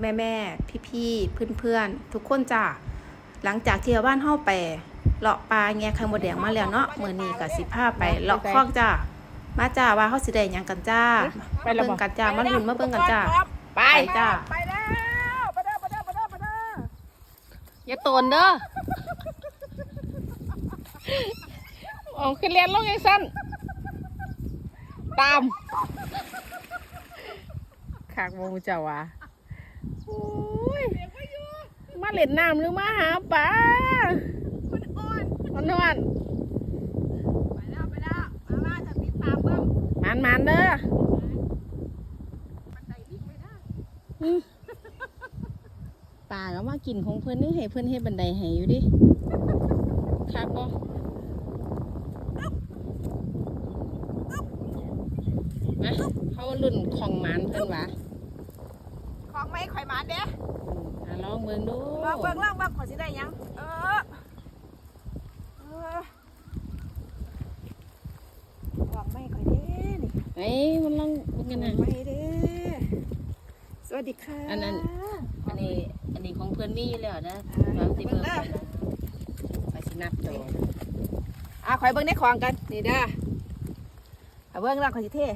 แม่แม่พี่พี่เพื่อนเพื่อนๆทุกคนจ้าหลังจากที่ชาวบ้านเฮาไปเลาะปลาแงไข่มดแดงมาแล้วเนาะมื้อนี้ก็สิพาไปเลาะคอกจ้ามาจ้าว่าเฮาสิได้หยังกันจ้าไปมาแล้วเบิ่บ่งกันจ้ามาลุ้นมาเบิ่งกันจ้าไปไปจ้าไปแล้วไปเด้อไปเด้อไปเด้อไปเด้ออย่าโตนเด้อเอาขึ้นเรียนลงยังสั้นตามขากโมเจ้าวะ โอ้ยมาเล่นน้ำหรือมาหาปลามันนอนไปแล้วไปแล้วมาว่าจะติดตามเบิ่งมันมันเด้อมันได้วิ่งไปได้อืมป่าก็มากินของเพื่อนนี่ให้เพื่อนให้บันไดให้อยู่ดิคักบ่มาเขาลุ่นของหมันเพื่อนวะ ของไม่ข่อยหมาเด้อะลองเบิ่งดูลองเบิ่งลองเบิ่งข่อยสิได้หยังเออเออของไม่ข่อยเด้นี่เอ้ยมันลองเบิ่งกันนะไม่เด้สวัสดีค่ะ อันนั้นอันนี้อันนี้ของเพื่อนมีอยู่แล้วนะอ่าบางสิเบิ่งเบิ่งไปเด้อไปสินับโตอะข่อยเบิ่งในของกันนี่เด้อข่อยเบิ่งแล้วข่อยสิเท่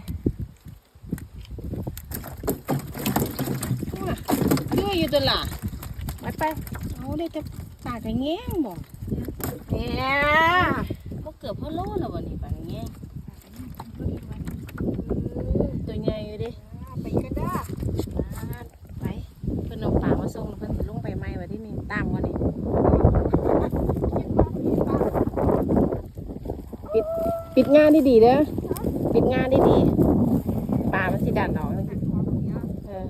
ยั่วอยู่ตัวล่ะไปไปเอาได้แต่ปากกระแง้งบ่เนี่ยก็เกือบพ่อโลแล้ววันนี้ปากกระแง้งตัวใหญ่อยู่ดิไปกันเด้อไปเพิ่นเอาปลามาส่งแล้วเพิ่นสิลงไปไหมวะที่นี่ตามวันนี้ปิดปิดงานดีดีๆเด้อปิดงานดีดีๆปลามันสิดันออกเออ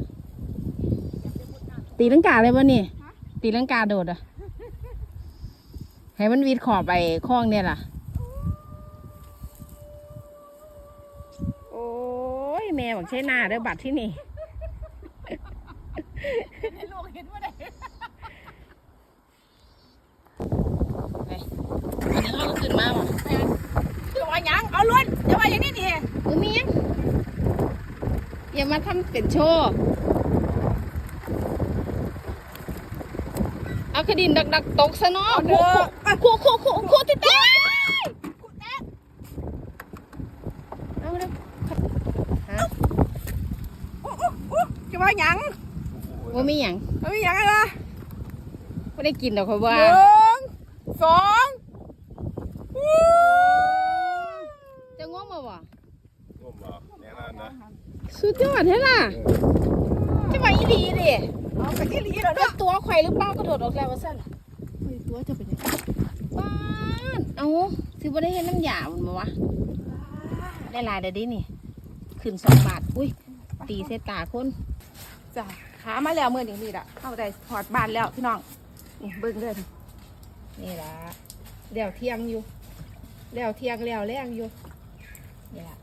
ตีลังกาเลยวะนี่ ตีลังกาโดดอะ ให้มันวีดขอบไปคล้องเนี่ยล่ะ โอ้ยแม่บอกใช้หน้าเด้อบัตรที่นี่ให้ลูกเห็นว่าได้อันนี้เราก็ขึ้นมาบ่จะว่าหยัง เอาล้วนจะว่าอย่างนี้ดิเออมียังอย่ามาทำเป็นโชว์ เอากระดินดักๆตกซะเนาะเด้อคู่คู่คู่คู่ติดตาเอาเด้อฮะจะว่าหยังว่ามีหยังเอามีหยังอะไรไม่ได้กินดอกเขาว่าหนึ่งสองจะง่วงมาบ่งมเหรอแน่นอนนะสุดยอดแท้ล่ะจะมาอีหลีดิ เอาไปที่ลีแล้วก็เนาะตัวไข่หรือเปล่ากระโดดออกแล้วว่าสั่นตัวจะเป็นยังไงบ้านเอาถือว่าได้เห็นน้ำยามันมาวะได้หลายเดี๋ยวดินี่ขึ้นสองบาทอุ้ยตีเสตาคนจ้ะขามาแล้วเมื่อนี้นี่ละเข้าได้ถอดบ้านแล้วพี่น้องนี่เบิ่งเด้อนี่ละเดี๋ยวเที่ยงอยู่เดี๋ยวเที่ยงแล้วแรงอยู่นี่ละ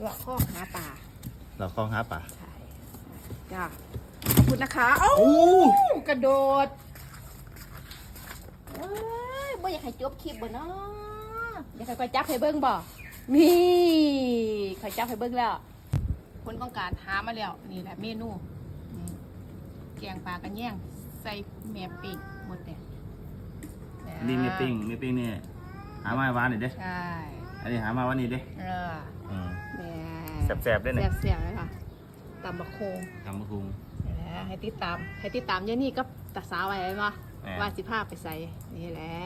เลาะข้อหาป่าเราคลองหาป่าใช่ จ้ะขอบคุณนะคะเอ้าโอ้ กระโดดเอ้ยบ่อยากให้จบคลิปบ่เนาะอยากให้คอยจับให้เบิ่งบ่นี่คอยจับให้เบิ่งแล้วผลของการหามาแล้วนี่แหละเมนูนี่แกงปลากันแย่งใส่แม่ปิ่งหมดเนี่ยนี่เมปิ้งเมปิ้งนี่หามาให้วานนี่เด้ใช่อันนี้หามาวันนี้เด้เอออืมแม่แสบๆด้วยเนี่ยเสียบๆเลยค่ะ ตำบักโคงทำมะคุง นี่แหละให้ติดตามให้ติดตามเยนี่ก็ตัดสาวไว้ไหมแหม่ ว่าสิภาพไปใส่นี่แหละ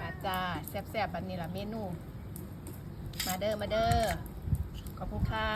มาจ้าแซ่บๆแบบนี้ละเมนู มาเด้อมาเด้อขอบคุณค่ะ